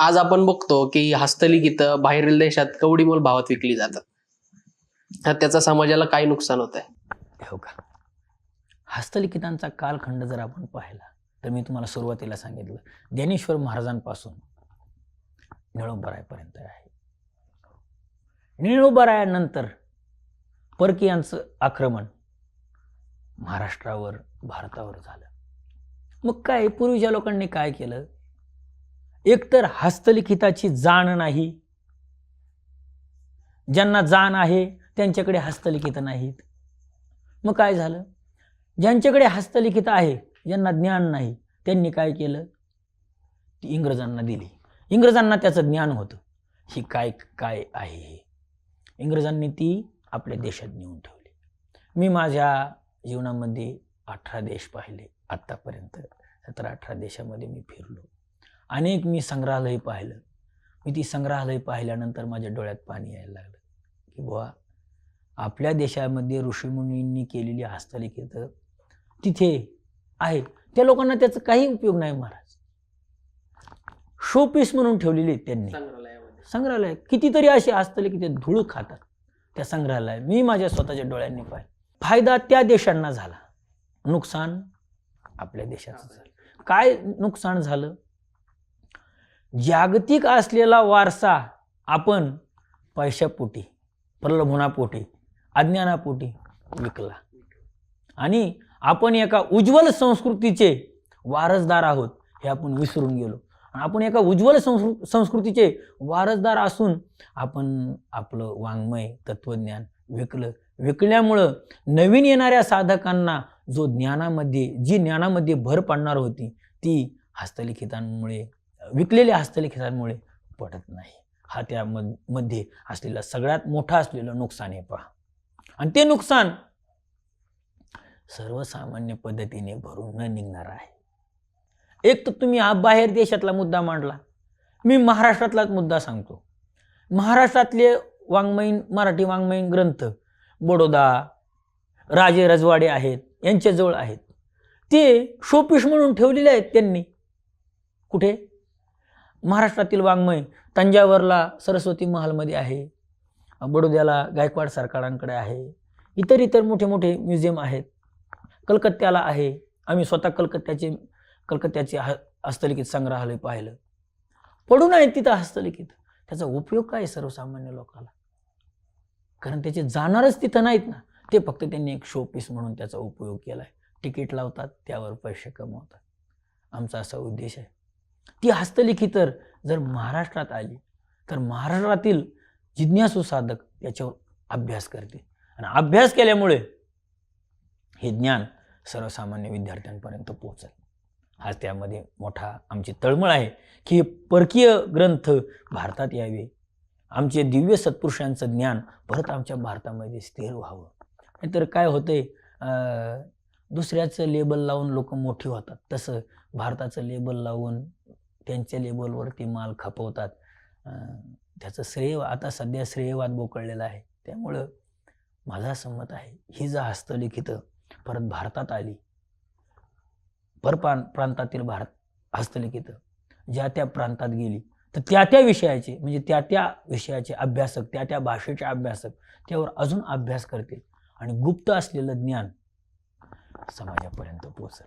आज आपण बघतो की हस्तलिखित बाहेरील देशात कवडीमोल भावात विकली जातात. तर त्याचा समाजाला काय नुकसान होत आहे हो का? हस्तलिखितांचा कालखंड जर आपण पाहिला तर मी तुम्हाला सुरुवातीला सांगितलं ज्ञानेश्वर महाराजांपासून निळोबरायपर्यंत आहे. निळोबरायानंतर परकीयांचं आक्रमण महाराष्ट्रावर भारतावर झालं. मग काय पूर्वीच्या लोकांनी काय केलं? एकतर हस्तलिखिताची जाण नाही. ज्यांना जाण आहे त्यांच्याकडे हस्तलिखित नाहीत. मग काय झालं? ज्यांच्याकडे हस्तलिखित आहे ज्यांना ज्ञान नाही त्यांनी काय केलं? ती इंग्रजांना दिली. इंग्रजांना त्याचं ज्ञान होतं. ही काय काय आहे हे? इंग्रजांनी ती आपल्या देशात नेऊन ठेवली. मी माझ्या जीवनामध्ये अठरा देश पाहिले. आत्तापर्यंत सतरा अठरा देशामध्ये मी फिरलो. अनेक मी संग्रहालय पाहिलं. मी ती संग्रहालय पाहिल्यानंतर माझ्या डोळ्यात पाणी यायला लागलं की बुवा आपल्या देशामध्ये ऋषीमुनींनी केलेली हस्तलिखित तिथे आहे त्या लोकांना त्याचा काही उपयोग नाही महाराज. शो पीस म्हणून ठेवलेली आहेत त्यांनी. संग्रहालय. कितीतरी असे हस्तलिखित धूळ खातात त्या संग्रहालय मी माझ्या स्वतःच्या डोळ्यांनी पाहिलं. फायदा त्या देशांना झाला. नुकसान आपल्या देशाचं झालं. काय नुकसान झालं? जागतिक असलेला वारसा आपण पैशापोटी प्रलोभनापोटी अज्ञानापोटी विकला. आणि आपण एका उज्ज्वल संस्कृतीचे वारसदार आहोत हे आपण विसरून गेलो. आपण एका उज्ज्वल संस्कृ संस्कृतीचे वारसदार असून आपण आपलं वाङ्मय तत्त्वज्ञान विकलं. विकल्यामुळं नवीन येणाऱ्या साधकांना जो ज्ञानामध्ये जी ज्ञानामध्ये भर पडणार होती ती हस्तलिखितांमुळे विकलेल्या हस्तलिखितांमुळे पडत नाही. हा त्या मध्ये असलेला सगळ्यात मोठा असलेलं नुकसान आहे पहा. आणि ते नुकसान सर्वसामान्य पद्धतीने भरून न निघणार आहे. एक तर तुम्ही हा बाहेर देशातला मुद्दा मांडला. मी महाराष्ट्रातलाच मुद्दा सांगतो. महाराष्ट्रातले वाङ्मयीन मराठी वाङ्मयीन ग्रंथ बडोदा राजे रजवाडे आहेत यांच्याजवळ आहेत. ते शोपीस म्हणून ठेवलेले आहेत त्यांनी. कुठे? महाराष्ट्रातील वाङ्मय तंजावरला सरस्वती महालमध्ये आहे. बडोद्याला गायकवाड सरकारांकडे आहे. इतर इतर मोठे मोठे म्युझियम आहेत. कलकत्त्याला आहे. आम्ही स्वतः कलकत्त्याचे कलकत्त्याचे ह हस्तलिखित संग्रहालय पाहिलं. पडून आहेत तिथं हस्तलिखित. त्याचा उपयोग काय आहे सर्वसामान्य लोकाला? कारण त्याचे जाणारच तिथं नाहीत ना. ते फक्त त्यांनी एक शो पीस म्हणून त्याचा उपयोग केला आहे तिकीट लावतात त्यावर पैसे कमवतात. आमचा असा उद्देश आहे. ती हस्तलिखी तर जर महाराष्ट्रात आली तर महाराष्ट्रातील जिज्ञासू साधक याच्यावर अभ्यास करते आणि अभ्यास केल्यामुळे हे ज्ञान सर्वसामान्य विद्यार्थ्यांपर्यंत पोहोचेल. हा त्यामध्ये मोठा आमची तळमळ आहे की हे परकीय ग्रंथ भारतात यावे. आमचे दिव्य सत्पुरुषांचं ज्ञान परत आमच्या भारतामध्ये स्थिर व्हावं. नाहीतर काय होतंय दुसऱ्याचं लेबल लावून लोक मोठी होतात. तसं भारताचं लेबल लावून त्यांच्या लेबलवरती माल खपवतात. त्याचं श्रेय आता सध्या श्रेयवाद बोकळलेला आहे. त्यामुळं माझा संमत आहे ही जर हस्तलिखितं परत भारतात आली. परप्रां प्रांतातील भारत हस्तलिखित ज्या त्या प्रांतात गेली तर त्या त्या विषयाचे म्हणजे त्या त्या विषयाचे अभ्यासक त्या त्या भाषेचे अभ्यासक त्यावर अजून अभ्यास करतील. आणि गुप्त असलेलं ज्ञान समाजापर्यंत पोचेल